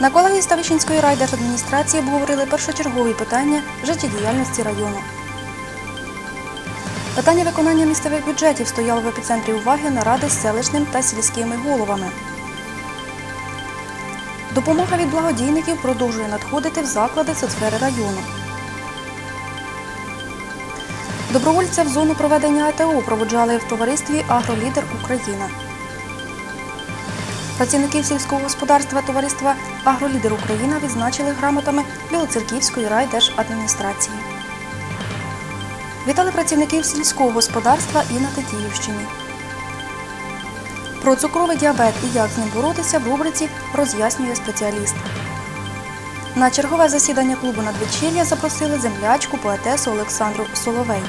Сільської Ставищенської райдержадміністрації обговорили першочергові питання життєдіяльності району. Питання виконання місцевих бюджетів стояло в епіцентрі уваги наради з селищним та сільськими головами. Допомога від благодійників продовжує надходити в заклади соцсфери району. Добровольця в зону проведення АТО проводжали в товаристві Агролідер Україна. Працівників сільського господарства товариства Агролідер Україна відзначили грамотами Білоцерківської райдержадміністрації. Вітали працівників сільського господарства і на Тетіївщині. Про цукровий діабет і як з ним боротися в рубриці роз'яснює спеціаліст. На чергове засідання клубу надвечір'я запросили землячку поетесу Олександру Соловей.